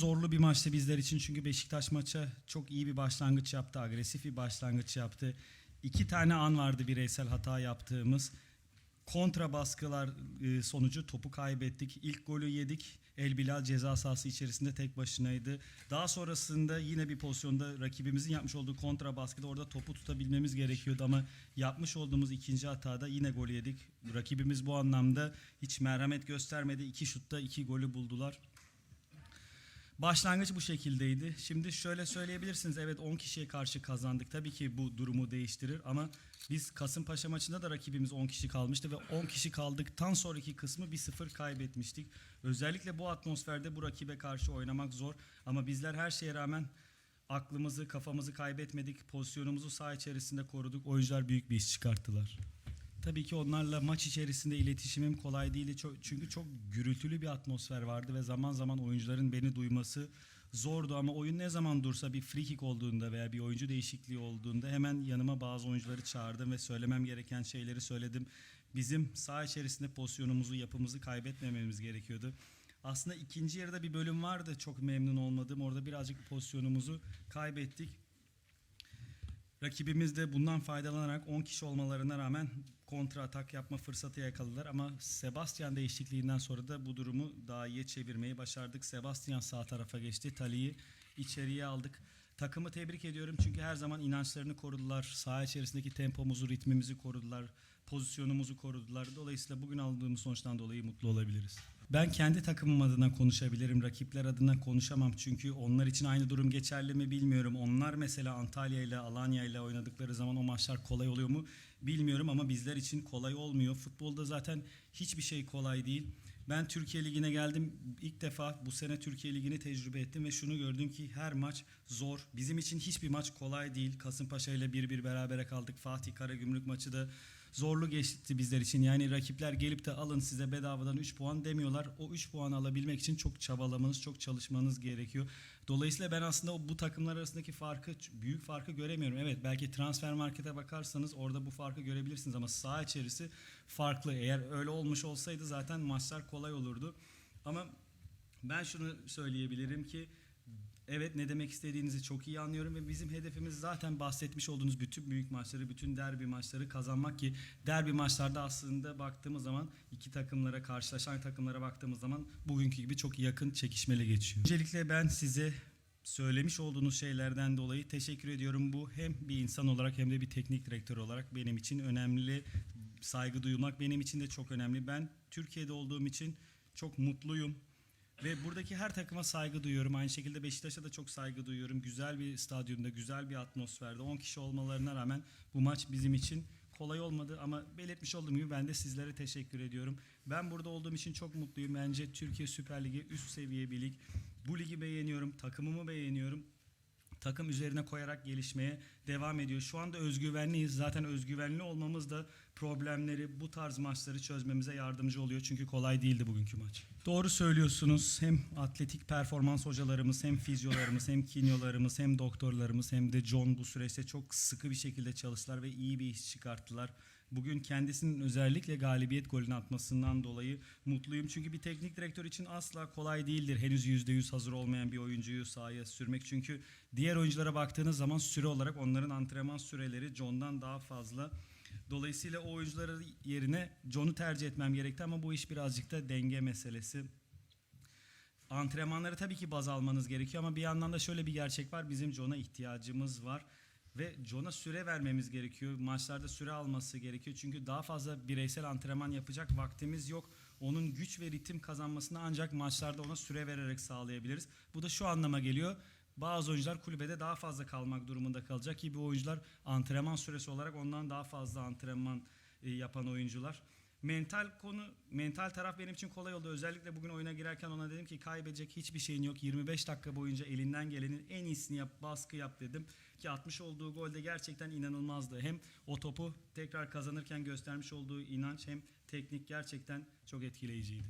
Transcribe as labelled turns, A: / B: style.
A: Zorlu bir maçtı bizler için çünkü Beşiktaş maça çok iyi bir başlangıç yaptı, agresif bir başlangıç yaptı. İki tane an vardı bireysel hata yaptığımız. Kontra baskılar e, sonucu topu kaybettik. İlk golü yedik. El Bilal ceza sahası içerisinde tek başınaydı. Daha sonrasında yine bir pozisyonda rakibimizin yapmış olduğu kontra baskıda orada topu tutabilmemiz gerekiyordu ama yapmış olduğumuz ikinci hatada yine gol yedik. Rakibimiz bu anlamda hiç merhamet göstermedi. İki şutta iki golü buldular. Başlangıç bu şekildeydi. Şimdi şöyle söyleyebilirsiniz. Evet 10 kişiye karşı kazandık. Tabii ki bu durumu değiştirir ama biz Kasımpaşa maçında da rakibimiz 10 kişi kalmıştı ve 10 kişi kaldıktan sonraki kısmı 1-0 kaybetmiştik. Özellikle bu atmosferde bu rakibe karşı oynamak zor ama bizler her şeye rağmen aklımızı, kafamızı kaybetmedik. Pozisyonumuzu saha içerisinde koruduk. Oyuncular büyük bir iş çıkarttılar. Tabii ki onlarla maç içerisinde iletişimim kolay değildi. Çünkü çok gürültülü bir atmosfer vardı ve zaman zaman oyuncuların beni duyması zordu ama oyun ne zaman dursa bir free kick olduğunda veya bir oyuncu değişikliği olduğunda hemen yanıma bazı oyuncuları çağırdım ve söylemem gereken şeyleri söyledim. Bizim saha içerisinde pozisyonumuzu, yapımızı kaybetmememiz gerekiyordu. Aslında ikinci yarıda bir bölüm vardı çok memnun olmadığım. Orada birazcık pozisyonumuzu kaybettik. Rakibimiz de bundan faydalanarak 10 kişi olmalarına rağmen kontra atak yapma fırsatı yakaladılar ama Sebastian değişikliğinden sonra da bu durumu daha iyi çevirmeyi başardık. Sebastian sağ tarafa geçti. Tali'yi içeriye aldık. Takımı tebrik ediyorum çünkü her zaman inançlarını korudular. Saha içerisindeki tempomuzu, ritmimizi korudular. Pozisyonumuzu korudular. Dolayısıyla bugün aldığımız sonuçtan dolayı mutlu olabiliriz. Ben kendi takımım adına konuşabilirim. Rakipler adına konuşamam çünkü onlar için aynı durum geçerli mi bilmiyorum. Onlar mesela Antalya ile Alanya ile oynadıkları zaman o maçlar kolay oluyor mu bilmiyorum ama bizler için kolay olmuyor. Futbolda zaten hiçbir şey kolay değil. Ben Türkiye Ligi'ne geldim. İlk defa bu sene Türkiye Ligi'ni tecrübe ettim ve şunu gördüm ki her maç zor. Bizim için hiçbir maç kolay değil. Kasımpaşa ile 1-1 berabere kaldık. Fatih Karagümrük maçı da zorlu geçti bizler için. Yani rakipler gelip de alın size bedavadan 3 puan demiyorlar. O 3 puan alabilmek için çok çabalamanız, çok çalışmanız gerekiyor. Dolayısıyla ben aslında bu takımlar arasındaki farkı, büyük farkı göremiyorum. Evet belki transfer markete bakarsanız orada bu farkı görebilirsiniz ama saha içerisi farklı. Eğer öyle olmuş olsaydı zaten maçlar kolay olurdu. Ama ben şunu söyleyebilirim ki Evet ne demek istediğinizi çok iyi anlıyorum ve bizim hedefimiz zaten bahsetmiş olduğunuz bütün büyük maçları, bütün derbi maçları kazanmak ki derbi maçlarda aslında baktığımız zaman iki takımlara, karşılaşan takımlara baktığımız zaman bugünkü gibi çok yakın çekişmeli geçiyor. Öncelikle ben size söylemiş olduğunuz şeylerden dolayı teşekkür ediyorum. Bu hem bir insan olarak hem de bir teknik direktör olarak benim için önemli. Saygı duymak benim için de çok önemli. Ben Türkiye'de olduğum için çok mutluyum. Ve buradaki her takıma saygı duyuyorum. Aynı şekilde Beşiktaş'a da çok saygı duyuyorum. Güzel bir stadyumda, güzel bir atmosferde 10 kişi olmalarına rağmen bu maç bizim için kolay olmadı ama belirtmiş olduğum gibi ben de sizlere teşekkür ediyorum. Ben burada olduğum için çok mutluyum. Bence Türkiye Süper Ligi üst seviye bir lig. Bu ligi beğeniyorum, takımımı beğeniyorum takım üzerine koyarak gelişmeye devam ediyor. Şu anda özgüvenliyiz. Zaten özgüvenli olmamız da problemleri, bu tarz maçları çözmemize yardımcı oluyor. Çünkü kolay değildi bugünkü maç. Doğru söylüyorsunuz. Hem atletik performans hocalarımız, hem fizyolarımız, hem kinyolarımız, hem doktorlarımız, hem de John bu süreçte çok sıkı bir şekilde çalıştılar ve iyi bir iş çıkarttılar. Bugün kendisinin özellikle galibiyet golünü atmasından dolayı mutluyum. Çünkü bir teknik direktör için asla kolay değildir. Henüz %100 hazır olmayan bir oyuncuyu sahaya sürmek. Çünkü diğer oyunculara baktığınız zaman süre olarak onların antrenman süreleri John'dan daha fazla. Dolayısıyla o oyuncuları yerine John'u tercih etmem gerekti ama bu iş birazcık da denge meselesi. Antrenmanları tabii ki baz almanız gerekiyor ama bir yandan da şöyle bir gerçek var. Bizim John'a ihtiyacımız var ve John'a süre vermemiz gerekiyor. Maçlarda süre alması gerekiyor. Çünkü daha fazla bireysel antrenman yapacak vaktimiz yok. Onun güç ve ritim kazanmasını ancak maçlarda ona süre vererek sağlayabiliriz. Bu da şu anlama geliyor. Bazı oyuncular kulübede daha fazla kalmak durumunda kalacak ki bu oyuncular antrenman süresi olarak ondan daha fazla antrenman e, yapan oyuncular. Mental konu, mental taraf benim için kolay oldu. Özellikle bugün oyuna girerken ona dedim ki kaybedecek hiçbir şeyin yok. 25 dakika boyunca elinden gelenin en iyisini yap, baskı yap dedim. Ki atmış olduğu gol de gerçekten inanılmazdı. Hem o topu tekrar kazanırken göstermiş olduğu inanç hem teknik gerçekten çok etkileyiciydi.